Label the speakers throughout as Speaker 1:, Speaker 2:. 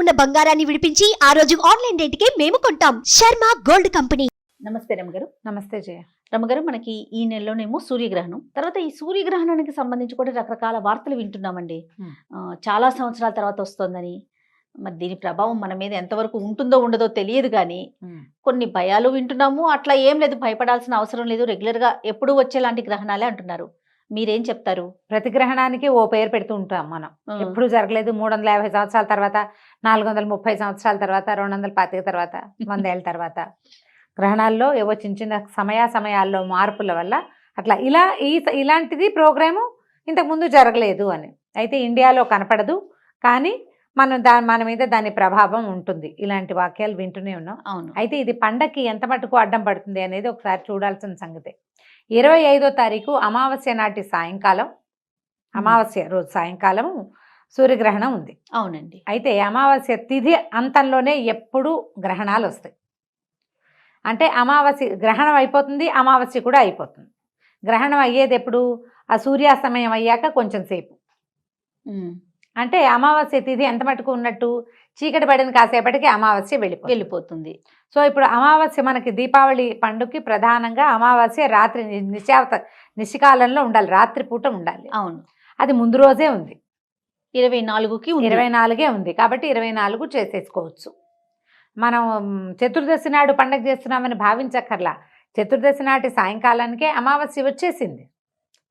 Speaker 1: ఉన్న బంగారాన్ని విడిపించి ఆ రోజు ఆన్లైన్ రేటుకే మేము కొంటాం. Sharma gold company.
Speaker 2: నమస్తే రమగారు.
Speaker 3: నమస్తే జయ.
Speaker 2: రమగారు మనకి ఈ నెలలోనేమో సూర్యగ్రహణం. తర్వాత ఈ సూర్యగ్రహణానికి సంబంధించి కూడా రకరకాల వార్తలు వింటున్నామండి. చాలా సంవత్సరాల తర్వాత వస్తుందని మరి దీని ప్రభావం మన మీద ఎంతవరకు ఉంటుందో ఉండదో తెలియదు కానీ కొన్ని భయాలు వింటున్నాము. అట్లా ఏం లేదు భయపడాల్సిన అవసరం లేదు. రెగ్యులర్గా ఎప్పుడు వచ్చేలాంటి గ్రహణాలే అంటున్నారు. మీరేం చెప్తారు?
Speaker 3: ప్రతి గ్రహణానికి ఓ పేరు పెడుతూ ఉంటాం మనం. ఎప్పుడు జరగలేదు మూడు వందల యాభై సంవత్సరాల తర్వాత నాలుగు వందల ముప్పై సంవత్సరాల తర్వాత రెండు వందల పాతిక తర్వాత వందేళ్ళ తర్వాత. గ్రహణాల్లో ఏవో చిన్న చిన్న సమయ సమయాల్లో మార్పుల వల్ల అట్లా ఇలా ఈ ఇలాంటిది ప్రోగ్రాము ఇంతకుముందు జరగలేదు అని. అయితే ఇండియాలో కనపడదు కానీ మనం దా మన మీద దాని ప్రభావం ఉంటుంది. ఇలాంటి వాక్యాలు వింటూనే ఉన్నాం.
Speaker 2: అవును.
Speaker 3: అయితే ఇది పండక్కి ఎంత మటుకు అడ్డం పడుతుంది అనేది ఒకసారి చూడాల్సిన సంగతి. ఇరవై ఐదో తారీఖు అమావాస్య నాటి సాయంకాలం అమావాస్య రోజు సాయంకాలం సూర్యగ్రహణం ఉంది.
Speaker 2: అవునండి.
Speaker 3: అయితే అమావాస్య తిథి అంతంలోనే ఎప్పుడు గ్రహణాలు వస్తాయి. అంటే అమావాస్య గ్రహణం అయిపోతుంది అమావాస్య కూడా అయిపోతుంది. గ్రహణం అయ్యేది ఎప్పుడు? ఆ సూర్యాస్తమయం అయ్యాక కొంచెం సేపు. అంటే అమావాస్య తిథి ఎంత మటుకు ఉన్నట్టు? చీకటి పడిన కాసేపటికి అమావాస్య వెళ్ళిపోతుంది
Speaker 2: వెళ్ళిపోతుంది.
Speaker 3: సో ఇప్పుడు అమావాస్య మనకి దీపావళి పండుగకి ప్రధానంగా అమావాస్య రాత్రి నిశావత నిశికాలంలో ఉండాలి. రాత్రి పూట ఉండాలి.
Speaker 2: అవును.
Speaker 3: అది ముందు రోజే ఉంది.
Speaker 2: ఇరవై నాలుగుకి.
Speaker 3: ఇరవై నాలుగే ఉంది. కాబట్టి ఇరవై నాలుగు చేసేసుకోవచ్చు. మనం చతుర్దశి నాడు పండగ చేస్తున్నామని భావించక్కర్లా. చతుర్దశి నాటి సాయంకాలానికే అమావాస్య వచ్చేసింది.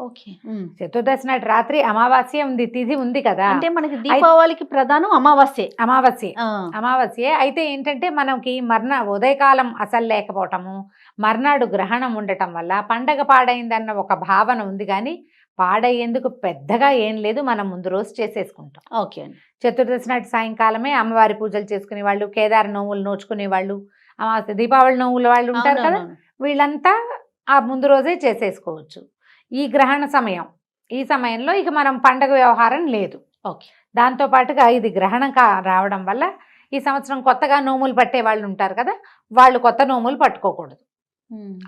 Speaker 2: ఓకే.
Speaker 3: చతుర్దశి నాటి రాత్రి అమావాస్య ఉంది తిథి ఉంది కదా.
Speaker 2: అంటే మనకి దీపావళికి ప్రధానం అమావాస్య.
Speaker 3: అమావాస్య. అమావాస్య. అయితే ఏంటంటే మనకి మర్న ఉదయకాలం అసలు లేకపోవటము మర్నాడు గ్రహణం ఉండటం వల్ల పండగ పాడైందన్న ఒక భావన ఉంది కానీ పాడయ్యేందుకు పెద్దగా ఏం లేదు మనం ముందు రోజు చేసేసుకుంటాం.
Speaker 2: ఓకే
Speaker 3: చతుర్దశి నాటి సాయంకాలమే అమ్మవారి పూజలు చేసుకునే వాళ్ళు కేదార నోములు నోచుకునే వాళ్ళు అమావాస్య దీపావళి నోముల వాళ్ళు ఉంటారు కదా. వీళ్ళంతా ఆ ముందు రోజే చేసేసుకోవచ్చు. ఈ గ్రహణ సమయం. ఈ సమయంలో ఇక మనం పండగ వ్యవహారం లేదు.
Speaker 2: ఓకే.
Speaker 3: దాంతో పాటుగా ఇది గ్రహణం కా రావడం వల్ల ఈ సంవత్సరం కొత్తగా నోములు పట్టే వాళ్ళు ఉంటారు కదా వాళ్ళు కొత్త నోములు పట్టుకోకూడదు.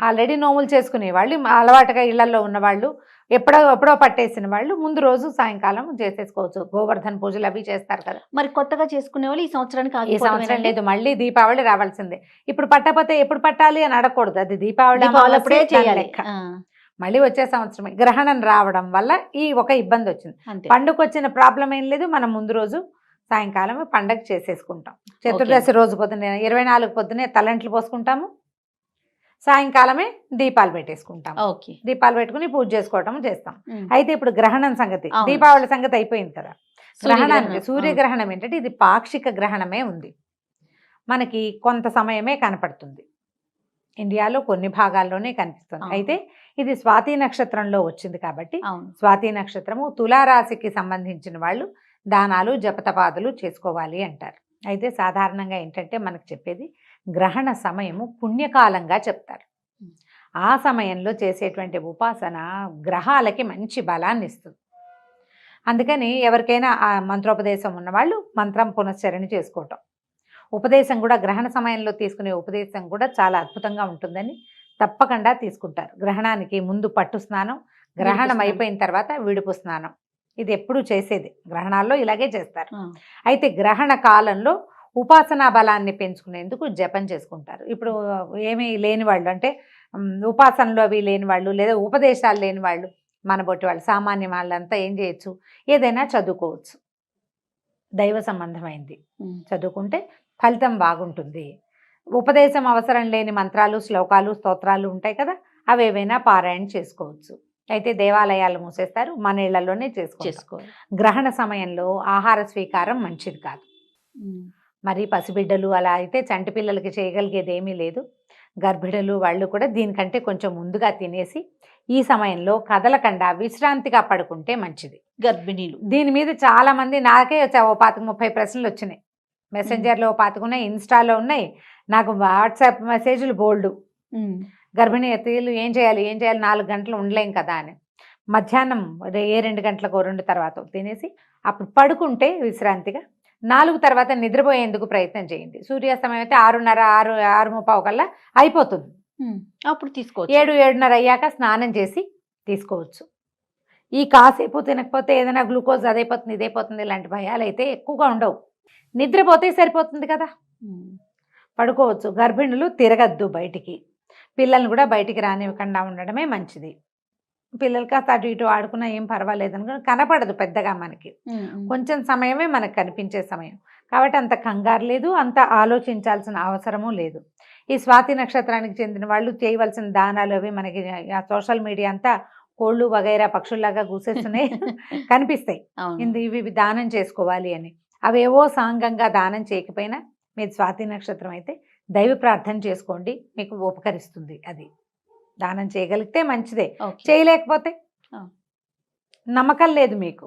Speaker 3: ఆల్రెడీ నోములు చేసుకునే వాళ్ళు అలవాటుగా ఇళ్ళలో ఉన్నవాళ్ళు ఎప్పుడో ఎప్పుడో పట్టేసిన వాళ్ళు ముందు రోజు సాయంకాలం చేసేసుకోవచ్చు. గోవర్ధన్ పూజలు అవి చేస్తారు కదా.
Speaker 2: మరి కొత్తగా చేసుకునే వాళ్ళు ఈ సంవత్సరానికి
Speaker 3: ఈ సంవత్సరం? లేదు మళ్ళీ దీపావళి రావాల్సిందే. ఇప్పుడు పట్టకపోతే ఎప్పుడు పట్టాలి అని అడగకూడదు. అది దీపావళి
Speaker 2: చేయాలి.
Speaker 3: మళ్ళీ వచ్చే సంవత్సరమే గ్రహణం రావడం వల్ల ఈ ఒక ఇబ్బంది వచ్చింది. పండుగ వచ్చిన ప్రాబ్లం ఏం లేదు మనం ముందు రోజు సాయంకాలం పండగ చేసేసుకుంటాం. చతుర్దశి రోజు పొద్దునే ఇరవై నాలుగు పొద్దునే తలంట్లు పోసుకుంటాము. సాయంకాలమే దీపాలు పెట్టేసుకుంటాం దీపాలు పెట్టుకుని పూజ చేసుకోవటం చేస్తాం. అయితే ఇప్పుడు గ్రహణం సంగతి. దీపావళి సంగతి అయిపోయింది కదా. గ్రహణానికి.
Speaker 2: సూర్యగ్రహణం
Speaker 3: ఏంటంటే ఇది పాక్షిక గ్రహణమే ఉంది. మనకి కొంత సమయమే కనపడుతుంది. ఇండియాలో కొన్ని భాగాల్లోనే కనిపిస్తుంది. అయితే ఇది స్వాతి నక్షత్రంలో వచ్చింది కాబట్టి స్వాతి నక్షత్రము తులారాశికి సంబంధించిన వాళ్ళు దానాలు జపతపాదులు చేసుకోవాలి అంటారు. అయితే సాధారణంగా ఏంటంటే మనకు చెప్పేది గ్రహణ సమయము పుణ్యకాలంగా చెప్తారు. ఆ సమయంలో చేసేటువంటి ఉపాసన గ్రహాలకి మంచి బలాన్ని ఇస్తుంది. అందుకని ఎవరికైనా ఆ మంత్రోపదేశం ఉన్నవాళ్ళు మంత్రం పునశ్చరణ చేసుకోవటం. ఉపదేశం కూడా గ్రహణ సమయంలో తీసుకునే ఉపదేశం కూడా చాలా అద్భుతంగా ఉంటుందని తప్పకుండా తీసుకుంటారు. గ్రహణానికి ముందు పట్టు స్నానం గ్రహణం. అయిపోయిన తర్వాత విడుపు స్నానం. ఇది ఎప్పుడు చేసేది. గ్రహణాల్లో ఇలాగే చేస్తారు. అయితే గ్రహణ కాలంలో ఉపాసనా బలాన్ని పెంచుకునేందుకు జపం చేసుకుంటారు. ఇప్పుడు ఏమీ లేని వాళ్ళు అంటే ఉపాసనలు అవి లేని వాళ్ళు లేదా ఉపదేశాలు లేని వాళ్ళు మన బొట్టి వాళ్ళు సామాన్య వాళ్ళంతా ఏం చేయొచ్చు? ఏదైనా చదువుకోవచ్చు. దైవ సంబంధమైంది. చదువుకుంటే ఫలితం బాగుంటుంది. ఉపదేశం అవసరం లేని మంత్రాలు శ్లోకాలు స్తోత్రాలు ఉంటాయి కదా అవి ఏవైనా పారాయణ చేసుకోవచ్చు. అయితే దేవాలయాలు మూసేస్తారు మన ఇళ్ళలోనే
Speaker 2: చేసుకోవాలి
Speaker 3: గ్రహణ సమయంలో ఆహార స్వీకారం మంచిది కాదు. మరి పసిబిడ్డలు అలా అయితే చంటి పిల్లలకి చేయగలిగేది ఏమీ లేదు. గర్భిణులు వాళ్ళు కూడా దీనికంటే కొంచెం ముందుగా తినేసి ఈ సమయంలో కదలకుండా విశ్రాంతిగా పడుకుంటే మంచిది.
Speaker 2: గర్భిణీలు.
Speaker 3: దీని మీద చాలా మంది నాకే వచ్చా ఓ పాతిక ముప్పై ప్రశ్నలు వచ్చినాయి. మెసెంజర్లో ఓ పాతిక ఉన్నాయి ఇన్స్టాలో ఉన్నాయి. నాకు వాట్సాప్ మెసేజ్లు బోల్డ్. గర్భిణీ స్త్రీలు ఏం చేయాలి ఏం చేయాలి? నాలుగు గంటలు ఉండలేం కదా అని. మధ్యాహ్నం ఏ రెండు గంటలకు రెండు తర్వాత తినేసి అప్పుడు పడుకుంటే విశ్రాంతిగా నాలుగు తర్వాత నిద్రపోయేందుకు ప్రయత్నం చేయండి. సూర్యాస్తమయం అయితే ఆరున్నర ఆరు ఆరు ముప్పావు కల్లా అయిపోతుంది.
Speaker 2: అప్పుడు తీసుకోవచ్చు.
Speaker 3: ఏడు ఏడున్నర అయ్యాక స్నానం చేసి తీసుకోవచ్చు. ఈ కాసేపు తినకపోతే ఏదైనా గ్లూకోజ్ అదైపోతుంది ఇదైపోతుంది ఇలాంటి భయాలు అయితే ఎక్కువగా ఉండవు. నిద్రపోతే సరిపోతుంది కదా. పడుకోవచ్చు. గర్భిణులు తిరగద్దు బయటికి. పిల్లల్ని కూడా బయటికి రానివ్వకుండా ఉండడమే మంచిది. పిల్లలు కాస్త అటు ఇటు ఆడుకున్నా ఏం పర్వాలేదు అనుకుని కనపడదు పెద్దగా మనకి. కొంచెం సమయమే మనకు కనిపించే సమయం. కాబట్టి అంత కంగారు లేదు అంత ఆలోచించాల్సిన అవసరము లేదు. ఈ స్వాతి నక్షత్రానికి చెందిన వాళ్ళు చేయవలసిన దానాలు అవి మనకి ఆ సోషల్ మీడియా అంతా కోళ్ళు వగైరా పక్షుల్లాగా కూసేస్తున్నాయి కనిపిస్తాయి. ఇందు ఇవి దానం చేసుకోవాలి అని. అవేవో సాంగంగా దానం చేయకపోయినా మీరు స్వాతి నక్షత్రం అయితే దైవ ప్రార్థన చేసుకోండి మీకు ఉపకరిస్తుంది అది. దానం చేయగలిగితే మంచిదే. చేయలేకపోతే. నమ్మకం లేదు మీకు.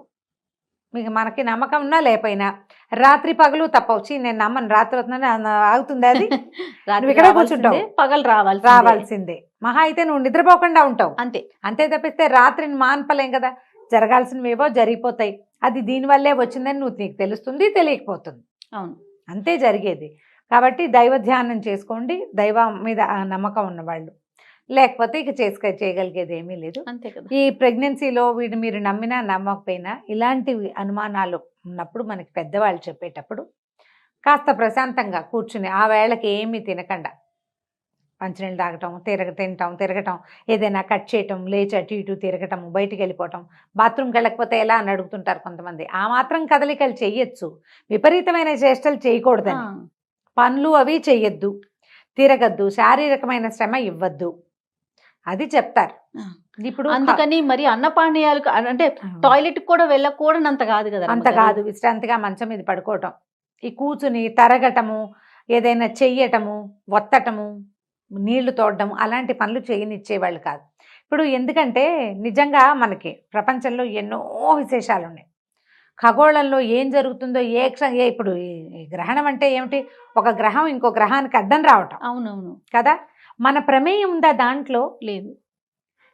Speaker 3: మీకు మనకి నమ్మకం ఉన్నా లేకపోయినా రాత్రి పగలు తప్పవచ్చు నేను నమ్మను. రాత్రి అవుతుందని ఆగుతుంది అది? ఇక్కడే కూర్చుంటావు.
Speaker 2: పగలు రావాలి
Speaker 3: రావాల్సిందే. మహా అయితే నువ్వు నిద్రపోకుండా ఉంటావు.
Speaker 2: అంతే.
Speaker 3: అంతే తప్పిస్తే రాత్రిని మాన్పలేం కదా? జరగాల్సినవేవో జరిగిపోతాయి. అది దీనివల్లే వచ్చిందని నువ్వు నీకు తెలుస్తుంది తెలియకపోతుంది.
Speaker 2: అవును.
Speaker 3: అంతే జరిగేది. కాబట్టి దైవ ధ్యానం చేసుకోండి దైవం మీద నమ్మకం ఉన్నవాళ్ళు. లేకపోతే ఇక చేసుక చేయగలిగేది ఏమీ లేదు.
Speaker 2: అంతే కదా.
Speaker 3: ఈ ప్రెగ్నెన్సీలో వీడు మీరు నమ్మినా నమ్మకపోయినా ఇలాంటివి అనుమానాలు ఉన్నప్పుడు మనకి పెద్దవాళ్ళు చెప్పేటప్పుడు కాస్త ప్రశాంతంగా కూర్చుని ఆ వేళకి ఏమీ తినకుండా. మంచినీళ్ళు తాగటం తిరగ తినటం తిరగటం ఏదైనా కట్ చేయటం లేచి అటు ఇటు తిరగటం బయటికి వెళ్ళిపోవటం బాత్రూమ్కి వెళ్ళకపోతే ఎలా అని అడుగుతుంటారు కొంతమంది. ఆ మాత్రం కదలికలు చెయ్యొచ్చు. విపరీతమైన చేష్టలు చేయకూడదని. పనులు అవి చెయ్యొద్దు. తిరగద్దు. శారీరకమైన శ్రమ ఇవ్వద్దు. అది చెప్తారు. ఇప్పుడు
Speaker 2: అందుకని మరి అన్నపానీయాలు అంటే టాయిలెట్ కూడా వెళ్ళకూడనంత కాదు కదా
Speaker 3: అంత కాదు. విశ్రాంతిగా మంచం మీద పడుకోవటం. ఈ కూర్చుని తరగటము ఏదైనా చెయ్యటము ఒత్తటము నీళ్ళు తోడడం అలాంటి పనులు చేయనిచ్చేవాళ్ళు కాదు. ఇప్పుడు ఎందుకంటే నిజంగా మనకి ప్రపంచంలో ఎన్నో విశేషాలు ఉన్నాయి ఖగోళంలో ఏం జరుగుతుందో ఏ క్ష ఏ ఇప్పుడు గ్రహణం అంటే ఏమిటి? ఒక గ్రహం ఇంకో గ్రహానికి అడ్డం రావటం.
Speaker 2: అవునవును.
Speaker 3: కదా? మన ప్రమేయం ఉందా దాంట్లో?
Speaker 2: లేదు.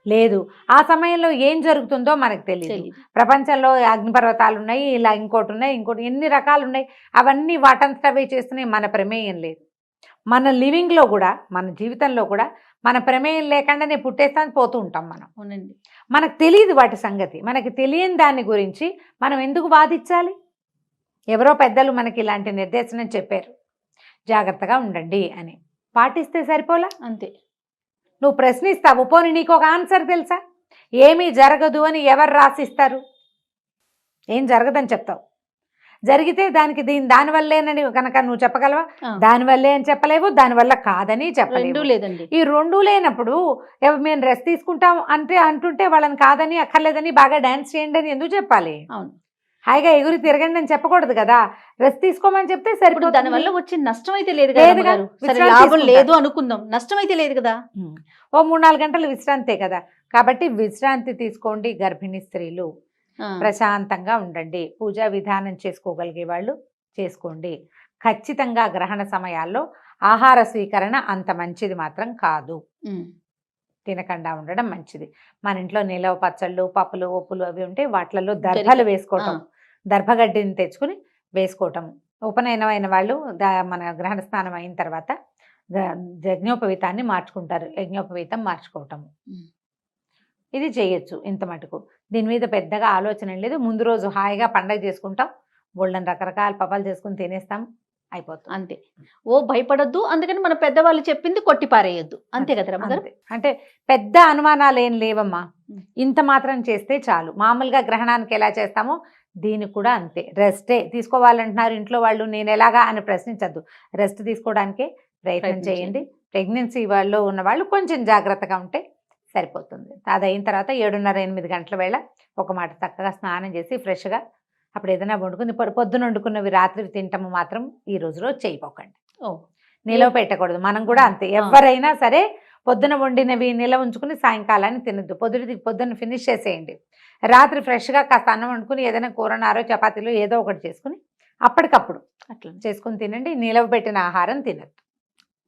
Speaker 3: లేదు. ఆ సమయంలో ఏం జరుగుతుందో మనకు తెలియదు
Speaker 2: తెలియదు
Speaker 3: ప్రపంచంలో అగ్నిపర్వతాలు ఉన్నాయి ఇలా ఇంకోటి ఉన్నాయి ఇంకోటి ఎన్ని రకాలు ఉన్నాయి అవన్నీ వాటంతటవే చేస్తున్నాయి మన ప్రమేయం లేదు. మన లివింగ్లో కూడా మన జీవితంలో కూడా మన ప్రమేయం లేకుండానే పుట్టేస్తాను పోతూ ఉంటాం మనం.
Speaker 2: అవునండి.
Speaker 3: మనకు తెలియదు వాటి సంగతి. మనకి తెలియని దాని గురించి మనం ఎందుకు వాదించాలి? ఎవరో పెద్దలు మనకి ఇలాంటి నిర్దేశనం చెప్పారు. జాగ్రత్తగా ఉండండి అని. పాటిస్తే సరిపోలా?
Speaker 2: అంతే.
Speaker 3: నువ్వు ప్రశ్నిస్తావు పోనీ నీకు ఒక ఆన్సర్ తెలుసా? ఏమీ జరగదు అని ఎవరు రాసిస్తారు? ఏం జరగదని చెప్తావు? జరిగితే దానికి దీని దానివల్లేనని కనుక నువ్వు చెప్పగలవా?
Speaker 2: ఆ.
Speaker 3: దానివల్లే అని చెప్పలేవు దానివల్ల కాదని చెప్పలేవు.
Speaker 2: లేదండి.
Speaker 3: ఈ రెండు లేనప్పుడు మేము రెస్ట్ తీసుకుంటాం అంటే అంటుంటే వాళ్ళని కాదని అక్కర్లేదని బాగా డాన్స్ చేయండి అని ఎందుకు చెప్పాలి?
Speaker 2: అవును.
Speaker 3: హాయిగా ఎగురి తిరగండి అని చెప్పకూడదు కదా. రెస్ట్ తీసుకోమని చెప్తే సరిపోతుంది.
Speaker 2: దాని వల్ల వచ్చే నష్టం అయితే లేదు కదా లాభం. లేదు అనుకుందాం. నష్టం అయితే లేదు కదా.
Speaker 3: ఓ మూడు నాలుగు గంటలు విశ్రాంతే కదా. కాబట్టి విశ్రాంతి తీసుకోండి గర్భిణీ స్త్రీలు. ప్రశాంతంగా ఉండండి. పూజా విధానం చేసుకోగలిగే వాళ్ళు చేసుకోండి. ఖచ్చితంగా గ్రహణ సమయాల్లో ఆహార స్వీకరణ అంత మంచిది మాత్రం కాదు. తినకుండా ఉండడం మంచిది. మన ఇంట్లో నిలవ పచ్చళ్ళు పప్పులు ఉప్పులు అవి ఉంటే వాటిలలో దర్భలు. వేసుకోవటం. దర్భగడ్డిని తెచ్చుకుని వేసుకోవటం. ఉపనయనమైన వాళ్ళు మన గ్రహణ స్నానం అయిన తర్వాత యజ్ఞోపవీతాన్ని మార్చుకుంటారు. యజ్ఞోపవీతం మార్చుకోవటం. ఇది చేయొచ్చు ఇంత మటుకు. దీని మీద పెద్దగా ఆలోచన లేదు. ముందు రోజు హాయిగా పండగ చేసుకుంటాం. బోళ్ళని రకరకాల పపాలు చేసుకుని తినేస్తాం. అయిపోతుంది.
Speaker 2: అంతే. ఓ భయపడొద్దు. అందుకని మన పెద్దవాళ్ళు చెప్పింది కొట్టి పారేయొద్దు. అంతే కదా
Speaker 3: అంతే. అంటే పెద్ద అనుమానాలు ఏం లేవమ్మా. ఇంత మాత్రం చేస్తే చాలు. మామూలుగా గ్రహణానికి ఎలా చేస్తామో దీనికి కూడా అంతే. రెస్టే తీసుకోవాలంటున్నారు ఇంట్లో వాళ్ళు. నేను ఎలాగా అని ప్రశ్నించద్దు. రెస్ట్ తీసుకోవడానికే ప్రయత్నం
Speaker 2: ప్రయత్నం
Speaker 3: చేయండి. ప్రెగ్నెన్సీ వాళ్ళు ఉన్న వాళ్ళు కొంచెం జాగ్రత్తగా ఉంటే సరిపోతుంది. అది అయిన తర్వాత ఏడున్నర ఎనిమిది గంటల వేళ ఒక మాట చక్కగా స్నానం చేసి ఫ్రెష్గా అప్పుడు ఏదైనా వండుకుని పొద్దున వండుకున్నవి రాత్రి తింటాము మాత్రం ఈ రోజులో చేయపోకండి
Speaker 2: ఓ.
Speaker 3: నిలవ పెట్టకూడదు. మనం కూడా అంతే. ఎవరైనా సరే పొద్దున వండినవి నిలవ ఉంచుకుని సాయంకాలాన్ని తినద్దు. పొద్దున పొద్దున్న ఫినిష్ చేసేయండి. రాత్రి ఫ్రెష్గా కాస్త అన్నం వండుకుని ఏదైనా కూరనారో చపాతీలు ఏదో ఒకటి చేసుకుని అప్పటికప్పుడు
Speaker 2: అట్లా
Speaker 3: చేసుకుని తినండి. నిలవ పెట్టిన ఆహారం తినద్దు.